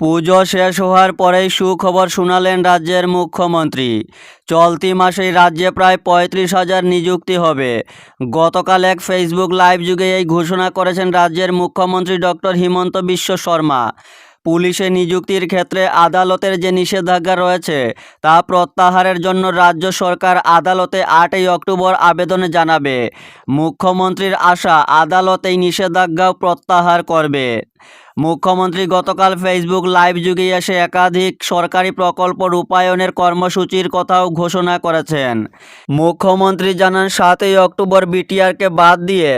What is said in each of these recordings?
পুজো শেষ হওয়ার পরেই সুখবর শোনালেন রাজ্যের মুখ্যমন্ত্রী। চলতি মাসেই রাজ্যে প্রায় পঁয়ত্রিশ হাজার নিযুক্তি হবে। গতকাল এক ফেসবুক লাইভ যুগে এই ঘোষণা করেছেন রাজ্যের মুখ্যমন্ত্রী ডক্টর হিমন্ত বিশ্ব শর্মা। পুলিশে নিযুক্তির ক্ষেত্রে আদালতের যে নিষেধাজ্ঞা রয়েছে, তা প্রত্যাহারের জন্য রাজ্য সরকার আদালতে আটই অক্টোবর আবেদন জানাবে। মুখ্যমন্ত্রীর আশা আদালত এই নিষেধাজ্ঞাও প্রত্যাহার করবে। মুখ্যমন্ত্রী গতকাল ফেসবুক লাইভ যুগে এসে একাধিক সরকারি প্রকল্প রূপায়ণের কর্মসূচির কথাও ঘোষণা করেছেন। মুখ্যমন্ত্রী জানান, সাতই অক্টোবর বিটিআরকে বাদ দিয়ে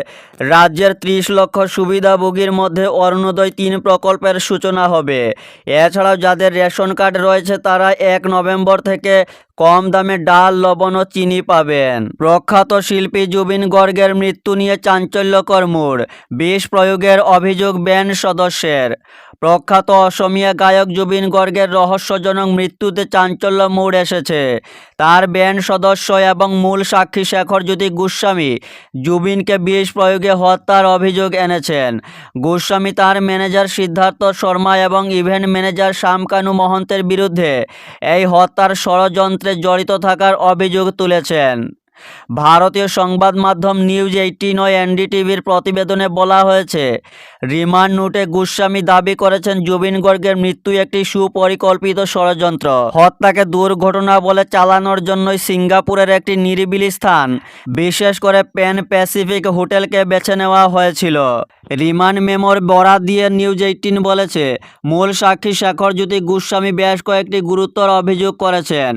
রাজ্যের ত্রিশ লক্ষ সুবিধাভোগীর মধ্যে অরুণোদয় তিন প্রকল্পের সূচনা হবে। এছাড়াও যাদের রেশন কার্ড রয়েছে, তারা এক নভেম্বর থেকে কম দামে ডাল, লবণ ও চিনি পাবেন। প্রখ্যাত শিল্পী জুবিন গর্গের মৃত্যু নিয়ে চাঞ্চল্যকর মোড়। বিষ প্রয়োগের অভিযোগ ব্যান্ড সদস্যের। প্রখ্যাত অসমীয়া গায়ক জুবিন গর্গের রহস্যজনক মৃত্যুতে চাঞ্চল্য মোড় এসেছে। তার ব্যান্ড সদস্য এবং মূল সাক্ষী শেখর জ্যোতি গোস্বামী জুবিনকে বিষ প্রয়োগে হত্যার অভিযোগ এনেছেন। গোস্বামী তার ম্যানেজার সিদ্ধার্থ শর্মা এবং ইভেন্ট ম্যানেজার শামকানু মহন্তের বিরুদ্ধে এই হত্যার ষড়যন্ত্রে জড়িত থাকার অভিযোগ তুলেছেন। ভারতীয় সংবাদ মাধ্যম নিউজ এইটিন ও এনডিটিভির প্রতিবেদনে বলা হয়েছে, রিমান্ড নোটে গোস্বামী দাবি করেছেন জুবিন গর্গের মৃত্যু একটি সুপরিকল্পিত ষড়যন্ত্র। হত্যাকে দুর্ঘটনা বলে চালানোর জন্যই সিঙ্গাপুরের একটি নিরিবিলি স্থান, বিশেষ করে প্যান প্যাসিফিক হোটেলকে বেছে নেওয়া হয়েছিল। রিমান্ড মেমোর বরাত দিয়ে নিউজ এইটিন বলেছে, মূল সাক্ষী শেখরজ্যোতি গোস্বামী বেশ কয়েকটি গুরুতর অভিযোগ করেছেন।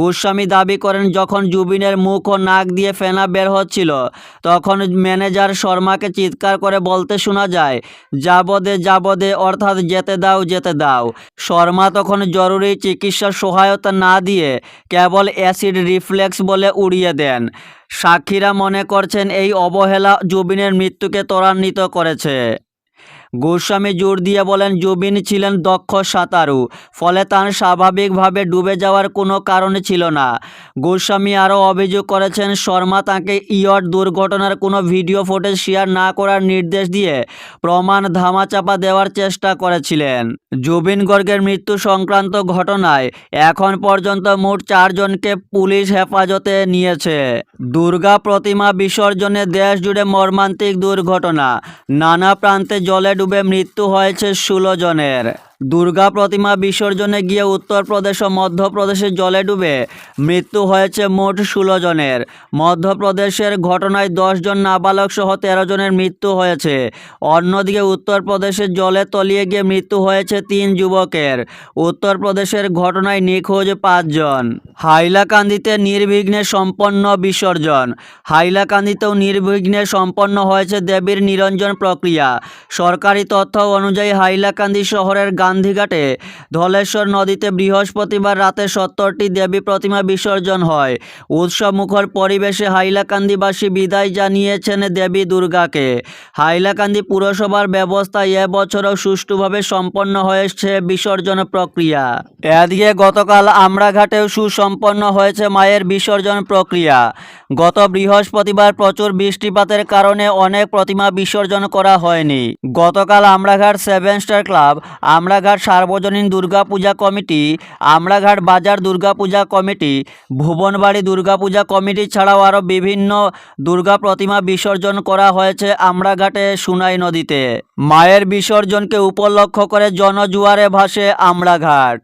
গোস্বামী দাবি করেন, যখন জুবিনের মুখ ও নাক দিয়ে ফেনা বের হচ্ছিল। তখন ম্যানেজার শর্মাকে চিৎকার করে বলতে শোনা যায়, যাবদে যাবদে, অর্থাৎ যেতে দাও যেতে দাও। শর্মা তখন জরুরি চিকিৎসা সহায়তা না দিয়ে কেবল অ্যাসিড রিফ্লেক্স বলে উড়িয়ে দেন। সাক্ষীরা মনে করছেন এই অবহেলা জুবিনের মৃত্যুকে ত্বরান্বিত করেছে। গোস্বামী জোর দিয়ে বলেন জুবিন ছিলেন দক্ষ সাঁতারু, ফলে তার স্বাভাবিকভাবে ডুবে যাওয়ার কোনো কারণ ছিল না। গোস্বামী আরও অভিযোগ করেছেন, শর্মা তাকে ইয়ট দুর্ঘটনার কোনো ভিডিও ফুটেজ শেয়ার না করার নির্দেশ দিয়ে প্রমাণ ধামাচাপা দেওয়ার চেষ্টা করেছিলেন। জুবিন গর্গের মৃত্যু সংক্রান্ত ঘটনায় এখন পর্যন্ত মোট চারজনকে পুলিশ হেফাজতে নিয়েছে। দুর্গা প্রতিমা বিসর্জনে দেশ জুড়ে মর্মান্তিক দুর্ঘটনা। নানা প্রান্তে জলে ডুবে মৃত্যু হয়েছে ষোলো জনের। দুর্গা প্রতিমা বিসর্জনে গিয়ে উত্তরপ্রদেশ ও মধ্যপ্রদেশে জলে ডুবে মৃত্যু হয়েছে মোট ষোলো জনের। মধ্যপ্রদেশের ঘটনায় জন নাবালক সহ তেরো জনের মৃত্যু হয়েছে। অন্যদিকে উত্তরপ্রদেশের জলে তলিয়ে গিয়ে মৃত্যু হয়েছে তিন যুবকের। উত্তরপ্রদেশের ঘটনায় নিখোঁজ পাঁচজন হাইলাকান্দিতে নির্বিঘ্নে সম্পন্ন বিসর্জন। হাইলাকান্দিতেও নির্বিঘ্নে সম্পন্ন হয়েছে দেবীর নিরঞ্জন প্রক্রিয়া। সরকারি তথ্য অনুযায়ী হাইলাকান্দি শহরের গান্ধীঘাটে। ধলেশ্বর নদীতে বৃহস্পতিবার রাতে সত্তরটি দেবী প্রতিমা বিসর্জন হয়। উৎসব মুখর পরিবেশে হাইলাকান্দিবাসী বিদায় জানিয়েছেন দেবী দুর্গাকে। হাইলাকান্দি পুরসভার ব্যবস্থায় এবছরও সুষ্ঠুভাবে সম্পন্ন হয়েছে বিসর্জন প্রক্রিয়া। এদিকে গতকাল আমরাঘাটেও সুসম্পন্ন হয়েছে মায়ের বিসর্জন প্রক্রিয়া। গত বৃহস্পতিবার প্রচুর বৃষ্টিপাতের কারণে অনেক প্রতিমা বিসর্জন করা হয়নি। গতকাল Amraghat seven star club Amraghat সার্বজনীন দুর্গাপূজা কমিটি, আমড়াঘাট বাজার দুর্গাপূজা কমিটি, ভুবনবাড়ি দুর্গাপূজা কমিটি ছাড়াও আরও বিভিন্ন দুর্গা প্রতিমা বিসর্জন করা হয়েছে আমড়াঘাটে সুনাই নদীতে। মায়ের বিসর্জনকে উপলক্ষ করে জনজুয়ারে ভাসে আমরাঘাট